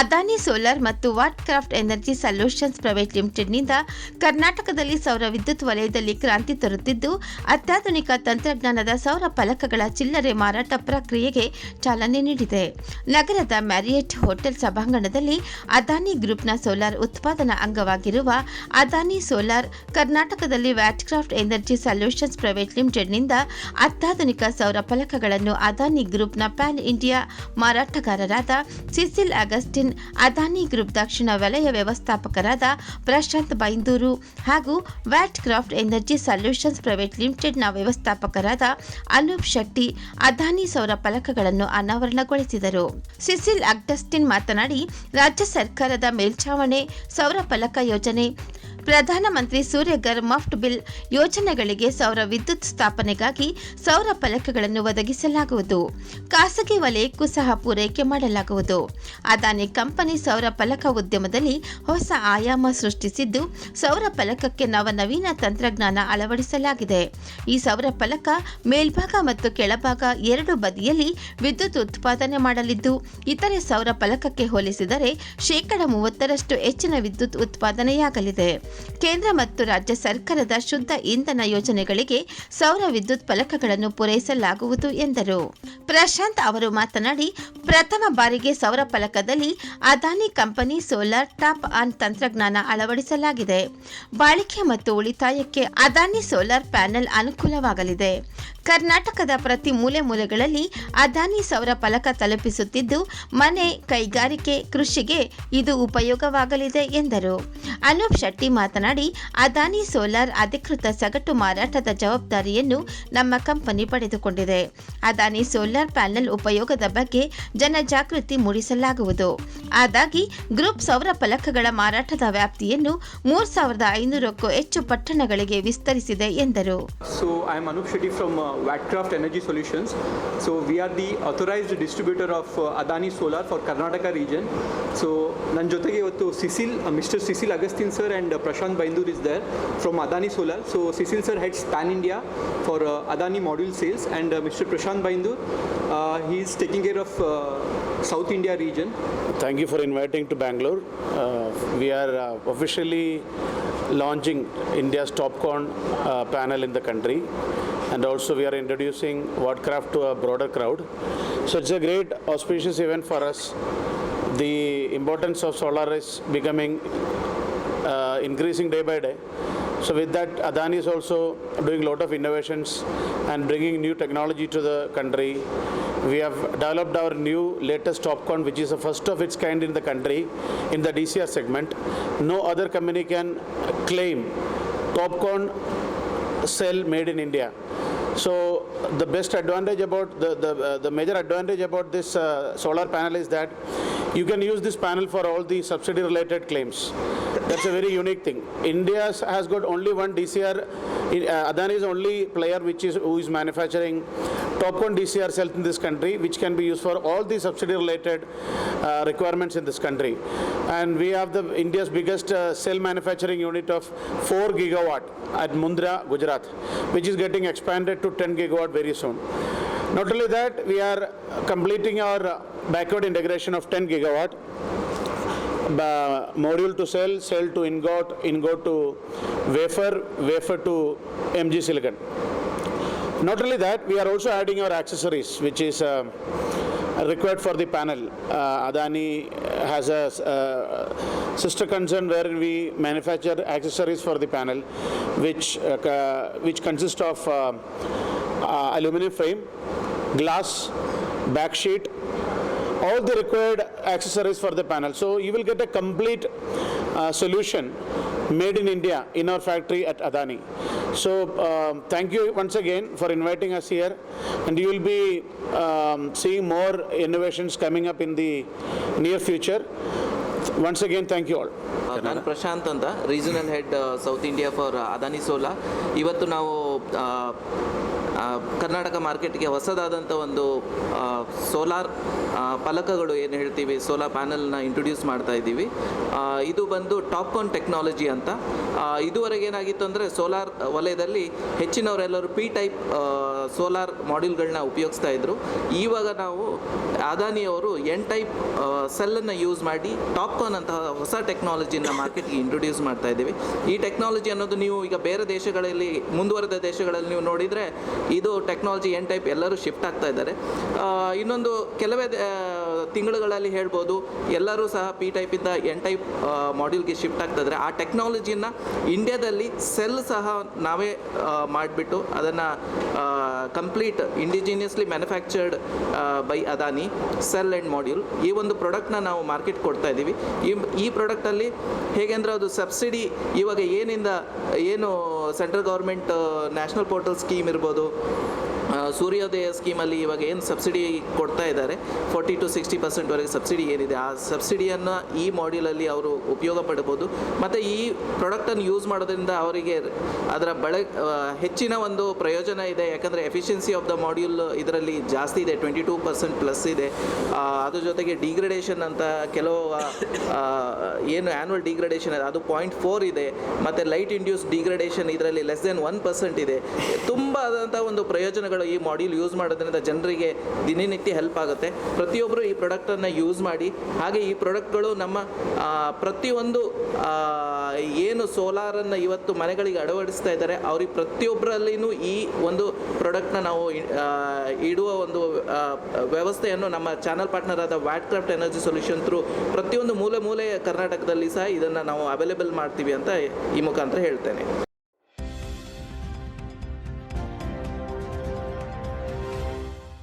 Adani solar ಮತ್ತು watt craft energy solutions private ಲಿಮಿಟೆಡ್ನಿಂದ ಕರ್ನಾಟಕದಲ್ಲಿ ಸೌರ ವಿದ್ಯುತ್ ವಲಯದಲ್ಲಿ ಕ್ರಾಂತಿ ತರುತ್ತಿದ್ದು, ಅತ್ಯಾಧುನಿಕ ತಂತ್ರಜ್ಞಾನದ ಸೌರ ಫಲಕಗಳ ಚಿಲ್ಲರೆ ಮಾರಾಟ ಪ್ರಕ್ರಿಯೆಗೆ ಚಾಲನೆ ನೀಡಿದೆ. ನಗರದ ಮ್ಯಾರಿಯಟ್ ಹೋಟೆಲ್ ಸಭಾಂಗಣದಲ್ಲಿ ಅದಾನಿ ಗ್ರೂಪ್ನ ಸೋಲಾರ್ ಉತ್ಪಾದನಾ ಅಂಗವಾಗಿರುವ ಅದಾನಿ ಸೋಲಾರ್ ಕರ್ನಾಟಕದಲ್ಲಿ ವ್ಯಾಟ್ಕ್ರಾಫ್ಟ್ ಎನರ್ಜಿ ಸೊಲ್ಯೂಷನ್ಸ್ ಪ್ರೈವೇಟ್ ಲಿಮಿಟೆಡ್ನಿಂದ ಅತ್ಯಾಧುನಿಕ ಸೌರ ಫಲಕಗಳನ್ನು ಅದಾನಿ ಗ್ರೂಪ್ನ ಪ್ಯಾನ್ ಇಂಡಿಯಾ ಮಾರಾಟಗಾರರಾದ ಸಿಸಿಲ್ ಅಗಸ್ಟಿನ್ ಅದಾನಿ ಗ್ರೂಪ್ ದಕ್ಷಿಣ ವಲಯ ವ್ಯವಸ್ಥಾಪಕರಾದ ಪ್ರಶಾಂತ್ ಬೈಂದೂರು ಹಾಗೂ watt craft energy solutions private ಲಿಮಿಟೆಡ್ನ ವ್ಯವಸ್ಥಾಪಕರಾದ ಅನೂಪ್ ಶೆಟ್ಟಿ, ಅದಾನಿ ಸೌರ ಫಲಕಗಳನ್ನು ಅನಾವರಣಗೊಳಿಸಿದರು. ಸಿಸಿಲ್ ಅಗ್ಡಸ್ಟಿನ್ ಮಾತನಾಡಿ, ರಾಜ್ಯ ಸರ್ಕಾರದ ಮೇಲ್ಛಾವಣಿ, ಸೌರ ಫಲಕ ಯೋಜನೆ ಪ್ರಧಾನಮಂತ್ರಿ ಸೂರ್ಯಗರ್ ಮಫ್ಟ್ ಬಿಲ್ ಯೋಜನೆಗಳಿಗೆ ಸೌರ ವಿದ್ಯುತ್ ಸ್ಥಾಪನೆಗಾಗಿ ಸೌರ ಫಲಕಗಳನ್ನು ಒದಗಿಸಲಾಗುವುದು. ಖಾಸಗಿ ವಲಯಕ್ಕೂ ಸಹ ಪೂರೈಕೆ ಮಾಡಲಾಗುವುದು. ಅದಾನಿ ಕಂಪನಿ ಸೌರ ಫಲಕ ಉದ್ಯಮದಲ್ಲಿ ಹೊಸ ಆಯಾಮ ಸೃಷ್ಟಿಸಿದ್ದು, ಸೌರ ಫಲಕಕ್ಕೆ ನವನವೀನ ತಂತ್ರಜ್ಞಾನ ಅಳವಡಿಸಲಾಗಿದೆ. ಈ ಸೌರ ಫಲಕ ಮೇಲ್ಭಾಗ ಮತ್ತು ಕೆಳಭಾಗ ಎರಡು ಬದಿಯಲ್ಲಿ ವಿದ್ಯುತ್ ಉತ್ಪಾದನೆ ಮಾಡಲಿದ್ದು, ಇತರೆ ಸೌರ ಫಲಕಕ್ಕೆ ಹೋಲಿಸಿದರೆ ಶೇಕಡ ಮೂವತ್ತರಷ್ಟು ಹೆಚ್ಚಿನ ವಿದ್ಯುತ್ ಉತ್ಪಾದನೆಯಾಗಲಿದೆ. ಕೇಂದ್ರ ಮತ್ತು ರಾಜ್ಯ ಸರ್ಕಾರದ ಶುದ್ಧ ಇಂಧನ ಯೋಜನೆಗಳಿಗೆ ಸೌರ ವಿದ್ಯುತ್ ಫಲಕಗಳನ್ನು ಪೂರೈಸಲಾಗುವುದು ಎಂದರು. ಪ್ರಶಾಂತ್ ಅವರು ಮಾತನಾಡಿ, ಪ್ರಥಮ ಬಾರಿಗೆ ಸೌರ ಫಲಕದಲ್ಲಿ Adani company solar top on ತಂತ್ರಜ್ಞಾನ ಅಳವಡಿಸಲಾಗಿದೆ. ಬಾಳಿಕೆ ಮತ್ತು ಉಳಿತಾಯಕ್ಕೆ ಅದಾನಿ ಸೋಲಾರ್ ಪ್ಯಾನೆಲ್ ಅನುಕೂಲವಾಗಲಿದೆ. ಕರ್ನಾಟಕದ ಪ್ರತಿ ಮೂಲೆ ಮೂಲೆಗಳಲ್ಲಿ ಅದಾನಿ ಸೌರ ಫಲಕ ತಲುಪಿಸುತ್ತಿದ್ದು, ಮನೆ, ಕೈಗಾರಿಕೆ, ಕೃಷಿಗೆ ಇದು ಉಪಯೋಗವಾಗಲಿದೆ ಎಂದರು. ಅನೂಪ್ ಶೆಟ್ಟಿ ಮಾತನಾಡಿ, ಅದಾನಿ ಸೋಲಾರ್ ಅಧಿಕೃತ ಸಗಟು ಮಾರಾಟದ ಜವಾಬ್ದಾರಿಯನ್ನು ನಮ್ಮ ಕಂಪನಿ ಪಡೆದುಕೊಂಡಿದೆ. ಅದಾನಿ ಸೋಲಾರ್ ಪ್ಯಾನೆಲ್ ಉಪಯೋಗದ ಬಗ್ಗೆ ಜನಜಾಗೃತಿ ಮೂಡಿಸಲಾಗುವುದು. ಆದಾಗಿ ಗ್ರೂಪ್ ಸೌರ ಫಲಕಗಳ ಮಾರಾಟದ ವ್ಯಾಪ್ತಿಯನ್ನು ಮೂರು ಸಾವಿರದ ಐನೂರಕ್ಕೂ ಹೆಚ್ಚು ಪಟ್ಟಣಗಳಿಗೆ ವಿಸ್ತರಿಸಿದೆ ಎಂದರು. So I am Anoop Shetty from Wattcraft energy solutions so we are the the distributor of Adani solar for Karnataka region so. ನನ್ನ ಜೊತೆಗೆ ಇವತ್ತು Cecil mister Cecil Augustine sir and Prashant Baindur is there from Adani Solar. So Cecil sir heads Pan India for uh, Adani module sales and uh, Mr. Prashant Baindur, uh, he is taking care of South India region. Thank you for inviting to Bangalore. we are officially launching India's top corn uh, panel in the country and also we are introducing Wordcraft to a broader crowd. So it's a great auspicious event for us. The importance of solar is becoming increasing day by day. So with that, Adani is also doing a lot of innovations and bringing new technology to the country. We have developed our new latest TopCon, which is the first of its kind in the country in the DCR segment. No other company can claim TopCon cell made in India. So the best advantage about the the, uh, the major advantage about this uh, solar panel is that you can use this panel for all the subsidy related claims. That's a very unique thing. India has got only one DCR. Uh, Adani is only player which is who is manufacturing TopCon DCR cells in this country, which can be used for all the subsidy related uh, requirements in this country. And we have the India's biggest uh, cell manufacturing unit of 4 gigawatt at Mundra, Gujarat, which is getting expanded to 10 gigawatt very soon. Not only that, we are completing our backward integration of 10 gigawatt module to cell, cell to ingot, ingot to wafer, wafer to MG silicon. Not only that, we are also adding our accessories, which is uh, required for the panel. Uh, Adani has a uh, sister concern wherein we manufacture accessories for the panel, which uh, which consist of uh, uh, aluminum frame, glass, back sheet, all the required accessories for the panel. So you will get a complete uh, solution made in India in our factory at Adani. So um, thank you once again for inviting us here, and you will be um, seeing more innovations coming up in the near future. Once again, thank you all. ನಾನು ಪ್ರಶಾಂತ್ ಅಂತ regional head south India for Adani solar ಇವತ್ತು ನಾವು ಕರ್ನಾಟಕ ಮಾರ್ಕೆಟ್ಗೆ ಹೊಸದಾದಂಥ ಒಂದು solar ಫಲಕಗಳು ಏನು ಹೇಳ್ತೀವಿ, solar ಪ್ಯಾನಲ್ನ introduce ಮಾಡ್ತಾ ಇದ್ದೀವಿ. ಇದು ಬಂದು ಟಾಪ್ಕಾನ್ ಟೆಕ್ನಾಲಜಿ ಅಂತ. ಇದುವರೆಗೆ ಏನಾಗಿತ್ತು ಅಂದರೆ ಸೋಲಾರ್ ವಲಯದಲ್ಲಿ ಹೆಚ್ಚಿನವರೆಲ್ಲರೂ ಪಿ ಟೈಪ್ ಸೋಲಾರ್ ಮಾಡ್ಯೂಲ್ಗಳನ್ನ ಉಪಯೋಗಿಸ್ತಾ ಇದ್ರು. ಇವಾಗ ನಾವು ಅದಾನಿಯವರು ಎನ್ ಟೈಪ್ ಸೆಲ್ಲನ್ನು ಯೂಸ್ ಮಾಡಿ ಟಾಪ್ಕಾನ್ ಅಂತಹ ಹೊಸ ಟೆಕ್ನಾಲಜಿನ ಮಾರ್ಕೆಟ್ಗೆ ಇಂಟ್ರೊಡ್ಯೂಸ್ ಮಾಡ್ತಾ ಇದ್ದೀವಿ. ಈ ಟೆಕ್ನಾಲಜಿ ಅನ್ನೋದು ನೀವು ಈಗ ಬೇರೆ ದೇಶಗಳಲ್ಲಿ, ಮುಂದುವರೆದ ದೇಶಗಳಲ್ಲಿ ನೀವು ನೋಡಿದರೆ ಇದು ಟೆಕ್ನಾಲಜಿ ಎನ್ ಟೈಪ್ ಎಲ್ಲರೂ ಶಿಫ್ಟ್ ಆಗ್ತಾ ಇದ್ದಾರೆ. ಇನ್ನೊಂದು ಕೆಲವೇ ತಿಂಗಳುಗಳಲ್ಲಿ ಹೇಳ್ಬೋದು, ಎಲ್ಲರೂ ಸಹ ಪಿ ಟೈಪಿಂದ ಎನ್ ಟೈಪ್ ಮಾಡ್ಯೂಲ್ಗೆ ಶಿಫ್ಟ್ ಆಗ್ತದ್ರೆ ಆ ಟೆಕ್ನಾಲಜಿನ ಇಂಡಿಯಾದಲ್ಲಿ ಸೆಲ್ ಸಹ ನಾವೇ ಮಾಡಿಬಿಟ್ಟು ಅದನ್ನು complete indigenously manufactured by Adani cell and module ಈ ಒಂದು ಪ್ರಾಡಕ್ಟ್ನ ನಾವು ಮಾರ್ಕೆಟ್ ಕೊಡ್ತಾ ಇದ್ದೀವಿ. ಈ ಈ ಪ್ರಾಡಕ್ಟಲ್ಲಿ ಹೇಗೆ ಅಂದರೆ ಅದು ಸಬ್ಸಿಡಿ ಇವಾಗ ಏನಿಂದ, ಏನು central government national portal scheme ಇರ್ಬೋದು ಸೂರ್ಯೋದಯ ಸ್ಕೀಮಲ್ಲಿ ಇವಾಗ ಏನು ಸಬ್ಸಿಡಿ ಕೊಡ್ತಾ ಇದ್ದಾರೆ ಫೋರ್ಟಿ ಟು ಸಿಕ್ಸ್ಟಿ ಪರ್ಸೆಂಟ್ವರೆಗೆ ಸಬ್ಸಿಡಿ ಏನಿದೆ, ಆ ಸಬ್ಸಿಡಿಯನ್ನು ಈ ಮಾಡ್ಯೂಲಲ್ಲಿ ಅವರು ಉಪಯೋಗ ಪಡ್ಬೋದು. ಮತ್ತು ಈ ಪ್ರಾಡಕ್ಟನ್ನು ಯೂಸ್ ಮಾಡೋದ್ರಿಂದ ಅವರಿಗೆ ಅದರ ಬಳ ಹೆಚ್ಚಿನ ಒಂದು ಪ್ರಯೋಜನ ಇದೆ. ಯಾಕಂದರೆ ಎಫಿಷಿಯನ್ಸಿ ಆಫ್ ದ ಮಾಡ್ಯೂಲ್ ಇದರಲ್ಲಿ ಜಾಸ್ತಿ ಇದೆ ಟ್ವೆಂಟಿ ಟೂ ಪರ್ಸೆಂಟ್ ಪ್ಲಸ್ ಇದೆ ಅದ್ರ ಜೊತೆಗೆ ಡಿಗ್ರೇಡೇಷನ್ ಅಂತ ಕೆಲವು ಏನು ಆ್ಯನ್ಯಲ್ ಡಿಗ್ರೇಡೇಷನ್ ಅದು ಪಾಯಿಂಟ್ ಫೋರ್ ಇದೆ. ಮತ್ತು ಲೈಟ್ ಇಂಡ್ಯೂಸ್ ಡಿಗ್ರೇಡೇಷನ್ ಇದರಲ್ಲಿ ಲೆಸ್ ದೆನ್ ಒನ್ ಪರ್ಸೆಂಟ್ ಇದೆ. ತುಂಬ ಆದಂಥ ಒಂದು ಪ್ರಯೋಜನಗಳು ಈ ಮಾಡ್ಯೂಲ್ ಯೂಸ್ ಮಾಡೋದ್ರಿಂದ ಜನರಿಗೆ ದಿನನಿತ್ಯ ಹೆಲ್ಪ್ ಆಗುತ್ತೆ. ಪ್ರತಿಯೊಬ್ಬರು ಈ ಪ್ರಾಡಕ್ಟನ್ನು ಯೂಸ್ ಮಾಡಿ, ಹಾಗೆ ಈ ಪ್ರಾಡಕ್ಟ್ಗಳು ನಮ್ಮ ಪ್ರತಿಯೊಂದು ಏನು ಸೋಲಾರನ್ನು ಇವತ್ತು ಮನೆಗಳಿಗೆ ಅಳವಡಿಸ್ತಾ ಇದ್ದಾರೆ, ಅವ್ರಿಗೆ ಪ್ರತಿಯೊಬ್ಬರಲ್ಲಿನೂ ಈ ಒಂದು ಪ್ರಾಡಕ್ಟ್ನ ನಾವು ಇಡುವ ಒಂದು ವ್ಯವಸ್ಥೆಯನ್ನು ನಮ್ಮ ಚಾನಲ್ ಪಾರ್ಟ್ನರ್ ಆದ Watt Craft energy solution through ಪ್ರತಿಯೊಂದು ಮೂಲೆ ಮೂಲೆ ಕರ್ನಾಟಕದಲ್ಲಿ ಸಹ ಇದನ್ನು ನಾವು ಅವೈಲೇಬಲ್ ಮಾಡ್ತೀವಿ ಅಂತ ಈ ಮುಖಾಂತರ ಹೇಳ್ತೇನೆ.